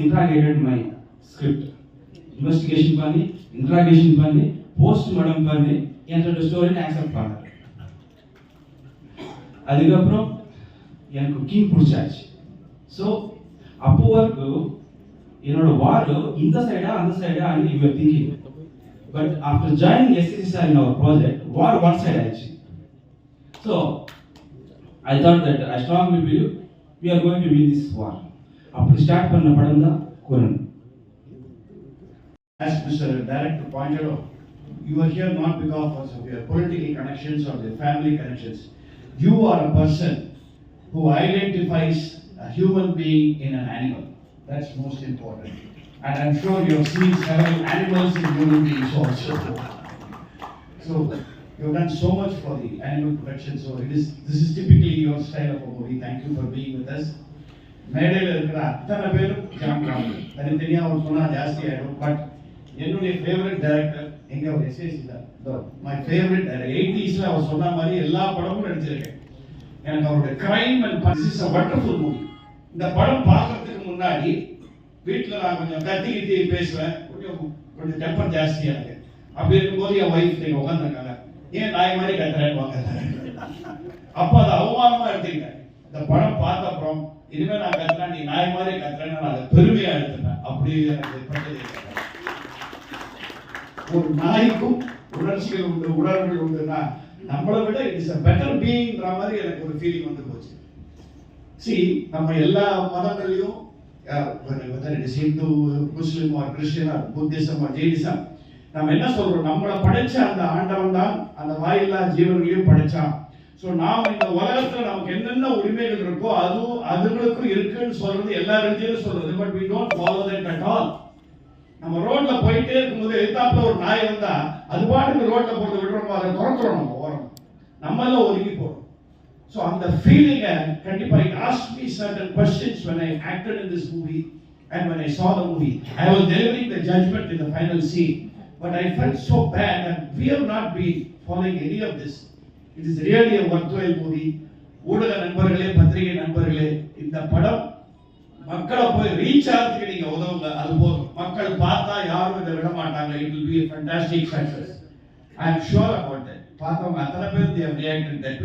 Interrogated my script investigation பண்ணி interrogation பண்ணி post mortem பண்ணி என்னோட ஸ்டோரின்னு அக்செப்ட் பண்ணார் அதுக்கப்புறம் எனக்கு குக்கிங் பிடிச்சாச்சு ஸோ அப்போ வரைக்கும் என்னோட வார் இந்த சைடா அந்த சைடா you are thinking but after joining SSC sir in our project war one side ஆயிடுச்சு so I thought that I strongly believe we are going to win this war அப்படி ஸ்டார்ட் பண்ண படம் தான் குரன் As Mr. Director pointed out, you are here not because of your political connections or your family connections. You are a person who identifies a human being in an animal. That's most important. And I'm sure you have seen several animals in human beings also. So you've done so much for the animal protection. So it is this is typically your style of a movie. Thank you for being with us. மேடையில் இருக்கிற அத்தனை பேரும் jam தனித்தனியாக அவர் சொன்னால் ஜாஸ்தி ஆகிடும் but என்னுடைய favourite director எங்கே? அவர் எஸ்ஏசி தான். மை ஃபேவரட் எயிட்டிஸில் அவர் சொன்ன மாதிரி எல்லா படமும் நடிச்சிருக்கேன். எனக்கு அவருடைய crime and this is a wonderful movie இந்த படம் பார்க்கறதுக்கு முன்னாடி வீட்டில் நான் கொஞ்சம் கத்தி கித்தி பேசுவேன். கொஞ்சம் கொஞ்சம் டெம்பர் ஜாஸ்தியாக இருக்கு. அப்படி இருக்கும்போது என் ஒய்ஃப் நீங்கள் உட்காந்துருக்காங்க ஏன் நாய் மாதிரி கத்துறேன்னு வாங்க. அப்போ அதை அவமானமாக எடுத்துக்கிட்டேன். இந்த படம் பார்த்த அப்புறம் இனிமே நான் கத்துறேன் நீ நாய் மாதிரி கத்துறேன்னு நான் அதை பெருமையா எடுத்துட்டேன் அப்படி எனக்கு பட்டது ஒரு நாய்க்கும் உணர்ச்சிகள் உண்டு உணர்வுகள் உண்டுன்னா நம்மளை விட இட்ஸ் அ பெட்டர் பீயிங்ன்ற மாதிரி எனக்கு ஒரு ஃபீலிங் வந்து போச்சு. சி நம்ம எல்லா மதங்களையும் Hindu Muslim or Christian or Buddhism or Jainism நம்ம என்ன சொல்றோம்? நம்மளை படைச்ச அந்த ஆண்டவன் தான் அந்த வாயில்லா ஜீவன்களையும் படைச்சான். ஸோ நாம் இந்த உலகத்தில் நமக்கு என்னென்ன உரிமைகள் இருக்கோ அதுவும் அதுங்களுக்கும் இருக்குன்னு சொல்றது எல்லா ரெண்டியும் சொல்றது but we don't follow that at all நம்ம ரோட்ல போயிட்டே இருக்கும்போது எதிர்த்தாப்புல ஒரு நாய் வந்தா அது பாட்டுக்கு ரோட்ல போட்டு விடுறோம் அதை துரத்துறோம் நம்ம ஓரம் நம்மள ஒதுங்கி போறோம் ஸோ அந்த ஃபீலிங்கை கண்டிப்பா it ask me certain questions when I acted in this movie and when I saw the movie I was delivering the judgement in the final scene but I felt so bad and we have not been following any of this It is really a worthwhile ஊடக நண்பர்களே பத்திரிகை நண்பர்களே இந்த படம் மக்களை போய் reach ஆகிறதுக்கு நீங்க உதவுங்க. அது போதும். மக்கள் பார்த்தா யாரும் இதை விட மாட்டாங்க. It will be fantastic success I am am about that பார்த்தவங்க அத்தனை பேர் they have reacted that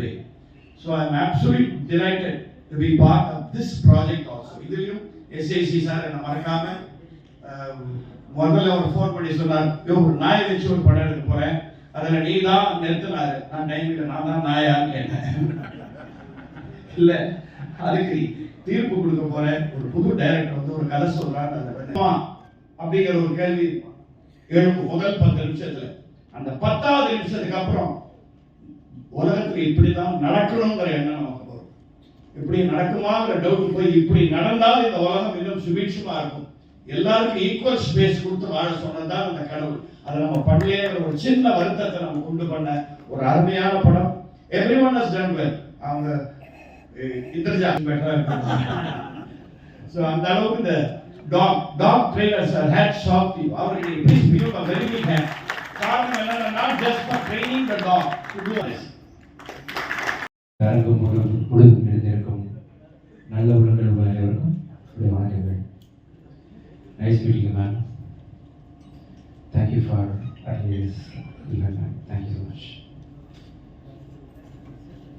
so I i am absolutely delighted to be part of this project also. இதுலயும் சார் என்ன மறக்காம முதல்ல ஒரு ஃபோன் பண்ணி சொன்னார் நான் வச்சு ஒரு படம் எடுக்க போறேன். அதுல நீ தான் நிறுத்தினாரு. நான் டைம் இல்லை நான் தான் நாயான்னு கேட்டேன். இல்ல அதுக்கு தீர்ப்பு கொடுக்க போறேன். ஒரு புது டைரக்டர் வந்து ஒரு கதை சொல்றாரு. அதை பெண்ணு, அப்படிங்கிற ஒரு கேள்வி. எழுப்பு முதல் பத்து நிமிஷத்துல. அந்த பத்தாவது நிமிஷத்துக்கு அப்புறம் உலகத்துல இப்படிதான் நடக்கணுங்கிற எண்ணம் நமக்கு வரும். இப்படி நடக்குமாங்கிற டவுட் போய் இப்படி நடந்தால் இந்த உலகம் இன்னும் சுபிட்சமா இருக்கும். எல்லாருக்கும் ஈக்குவல் ஸ்பேஸ் கொடுத்து வாழ சொன்னதுதான் அந்த கடவுள். அதை நம்ம பண்ணலையேங்கிற ஒரு சின்ன வருத்தத்தை நம்ம கொண்டு பண்ண ஒரு அருமையான படம். Every one has done well அவங்க இந்திரஜா ஸோ அந்த அளவுக்கு இந்த dog dog trainer are hats off you அவருக்கு please give a very big hat காரணம் என்னன்னா not just for training the dog to to this நல்ல ஒரு உள்ள அனைவருக்கும் என்னுடைய வணக்கங்கள் nice meeting ma'am thank you for at least event ma'am thank you so much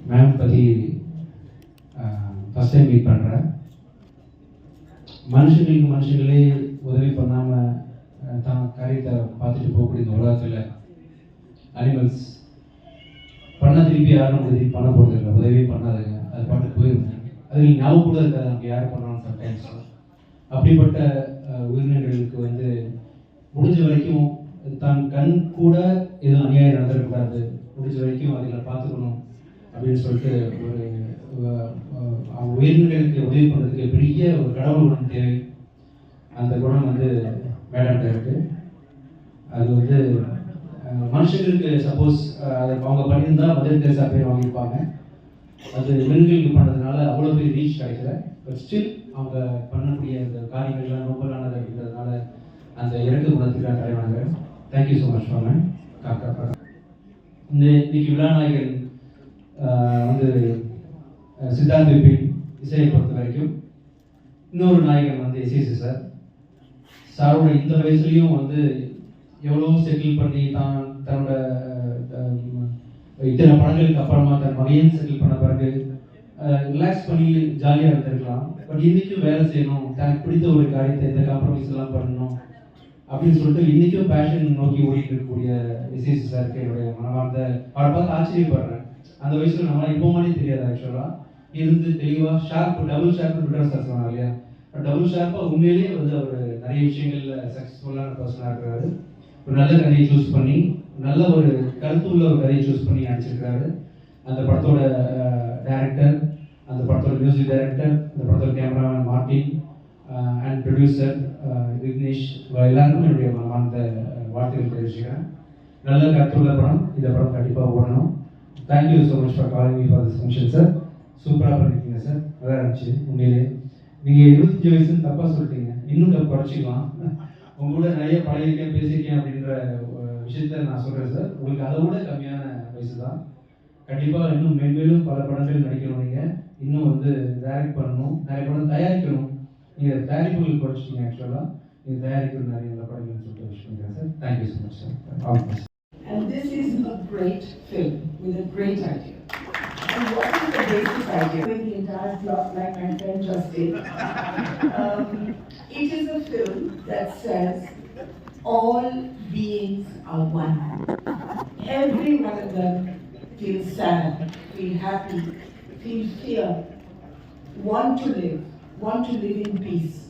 ma'am பற்றி ஃபஸ்ட் டைம் மீட் பண்ணுறேன் மனுஷங்களுக்கு மனுஷங்களே உதவி பண்ணாமல் தான் காரியத்தை பார்த்துட்டு போகக்கூடிய இந்த உலகத்தில் அனிமல்ஸ் பண்ண திருப்பி யாரும் உதவி பண்ண போகிறது இல்லை உதவி பண்ணாதுங்க. அது பாட்டு போயிருந்தேன் அதில் ஞாபகம் கூட இருக்காது நமக்கு யார் பண்ணாலும் சம்டைம்ஸ் அப்படிப்பட்ட உயிரினங்களுக்கு வந்து முடிஞ்ச வரைக்கும் தான் கண் கூட எதுவும் அநியாயம் நடந்துடக்கூடாது. முடிஞ்ச வரைக்கும் அதில் பார்த்துக்கணும் அப்படின்னு சொல்லிட்டு ஒரு உயிரினங்களுக்கு உதவி பண்ணுறதுக்கு பெரிய ஒரு கடவுள் குணம் தேவை. அந்த குணம் வந்து மேடம்கிட்ட இருக்கு. அது வந்து மனுஷங்களுக்கு சப்போஸ் அதை அவங்க பண்ணியிருந்தா மதர் தேசா பேர் வாங்கியிருப்பாங்க. அது மிருகங்களுக்கு பண்ணுறதுனால அவ்வளோ பெரிய ரீச் கிடைக்கல. பட் ஸ்டில் அவங்க பண்ணக்கூடிய அந்த காரியங்கள்லாம் நோபலானது அப்படின்றதுனால அந்த இறக்க குணத்துக்காக தலைவனாங்க thank you so much for ma'am காக்கா இந்த இன்னைக்கு விழாநாயகன் வந்து சித்தார்த் விபின் இசையை பொறுத்த வரைக்கும் இன்னொரு நாயகன் வந்து எஸ்எஸ்சி சார். சாரோட இந்த வயசுலையும் வந்து எவ்வளோ செட்டில் பண்ணி தான் தன்னோட இத்தனை படங்களுக்கு அப்புறமா தன் மகையும் செட்டில் பண்ண பிறகு ரிலாக்ஸ் பண்ணி ஜாலியாக இருந்திருக்கலாம். பட் இன்றைக்கும் வேலை செய்யணும். தனக்கு பிடித்த ஒரு காரியத்தை எந்த காம்ப்ரமைஸ் எல்லாம் பண்ணணும் அப்படின்னு சொல்லிட்டு இன்றைக்கும் பேஷன் நோக்கி ஓடிட்டு இருக்கக்கூடிய விசேஷ சாருக்கு என்னுடைய மனமார்ந்த அவரை பார்த்து ஆச்சரியப்படுறேன். அந்த வயசுல நம்மளாம் இப்போ மாதிரி தெரியாது ஆக்சுவலாக இருந்து தெளிவாக ஷார்ப் டபுள் ஷார்ப் விட்ரஸ் சார் சொன்னாங்க இல்லையா? டபுள் ஷார்ப்பாக உண்மையிலேயே வந்து அவர் நிறைய விஷயங்கள்ல சக்ஸஸ்ஃபுல்லான பர்சனாக இருக்கிறாரு. ஒரு நல்ல கதையை சூஸ் பண்ணி நல்ல ஒரு கருத்துள்ள ஒரு கதையை சூஸ் பண்ணி நடிச்சிருக்கிறாரு. அந்த படத்தோட டேரக்டர் அந்த படத்தோட மியூசிக் டைரக்டர் அந்த படத்தோட cameraman Martin and producer Vignesh எல்லாருக்கும் என்னுடைய மனமார்ந்த வாழ்த்துக்கள் தெரிவிச்சுக்கிறேன். நல்ல கருத்துள்ள படம். இந்த படம் கண்டிப்பாக ஓடணும். Thank you so much for calling me for this function sir சூப்பராக பண்ணியிருக்கீங்க சார் நல்லா இருந்துச்சு உண்மையிலே. நீங்கள் இருபத்தஞ்சு வயசுன்னு தப்பாக சொல்லிட்டீங்க. இன்னும் குறைச்சிக்கலாம். உங்க கூட நிறைய பழகிருக்கேன் பேசியிருக்கேன் அப்படின்ற அஹ், விஷயத்த நான் சொல்கிறேன் சார் உங்களுக்கு அதை விட கம்மியான வயசு தான் கண்டிப்பாக இன்னும் மென்மேலும் பல படங்கள் நடிக்கணும் நீங்கள் இன்னும் வந்து டைரக்ட் பண்ணணும் நிறைய படம் தயாரிக்கணும் நீங்கள் தயாரிப்புகள் குறைச்சிட்டீங்க ஆக்சுவலாக நீங்கள் தயாரிக்கணும் நிறைய நல்ல படங்கள்னு சொல்லிட்டு விஷ் பண்ணுறேன் sir thank you so much sir all best And this is a great film with a great idea. And what is the basic idea? With the entire plot, like my friend just did. Um, it is a film that says all beings are one. Every one of them feels sad, feel happy, feel fear, want to live, want to live in peace.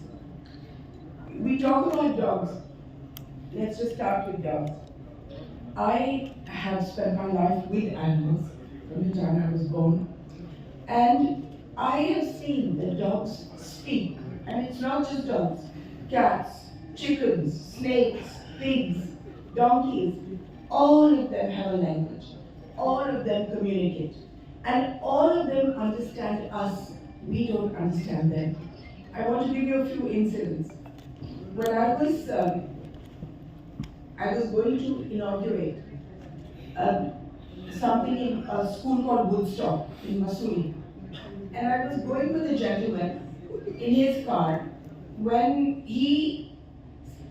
We talk about dogs. Let's just start with dogs. I have spent my life with animals from the time I was born. And I have seen the dogs speak. And it's not just dogs, cats, chickens, snakes, pigs, donkeys. All of them have a language. All of them communicate. And all of them understand us. We don't understand them. I want to give you a few incidents. When I was um, I was going to inaugurate um, something in a school called Woodstock in Missouri. And I was going with a gentleman in his car when he,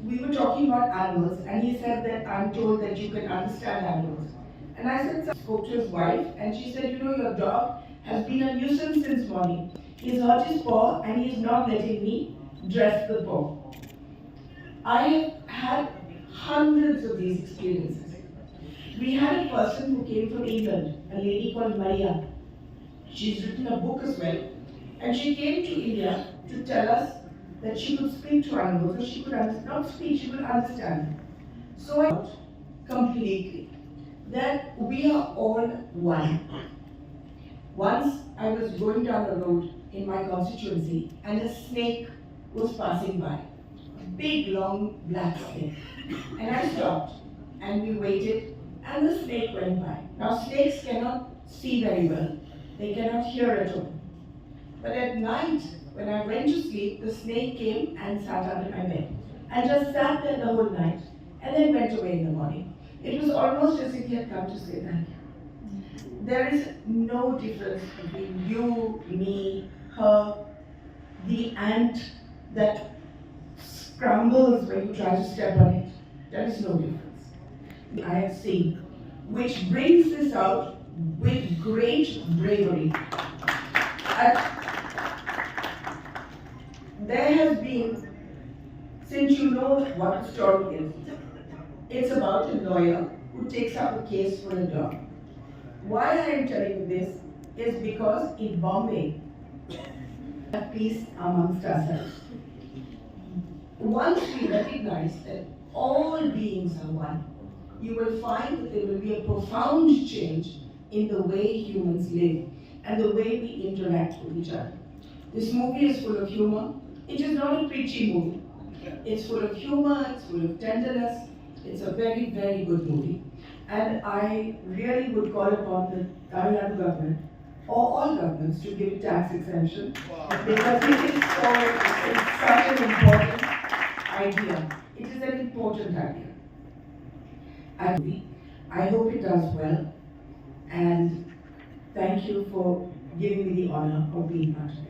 we were talking about animals and he said that I'm told that you can understand animals. And I said, i spoke to his wife and she said, you know, your dog has been a nuisance since morning. He's hurt his paw and he's not letting me dress the paw. I had hundreds of these experiences. We had a person who came from England, a lady called Maria. She's written a book as well. And she came to India to tell us that she could speak to animals, or she could not speak, she could understand. So I thought completely that we are all one. Once I was going down the road in my constituency and a snake was passing by. A big, long, black snake. And I stopped and we waited and the snake went by. Now snakes cannot see very well. They cannot hear at all. But at night, when I went to sleep, the snake came and sat under my bed. And just sat there the whole night and then went away in the morning. It was almost as if he had come to say thank you. There is no difference between you, me, her, the ant that scrambles when you try to step on it. There is no difference. I have seen, which brings this out with great bravery. I- there has been, since you know what the story is, it's about a lawyer who takes up a case for a dog. Why I am telling you this is because in Bombay, peace amongst ourselves. Once we recognize that all beings are one, you will find that there will be a profound change in the way humans live and the way we interact with each other. This movie is full of humor. It is not a preachy movie. It's full of humor, it's full of tenderness. It's a very, very good movie. And I really would call upon the Tamil Nadu government or all governments to give tax exemption because it is so, it's such an important idea. It is an important idea. I, I hope it does well and thank you for giving me the honor of being part of it.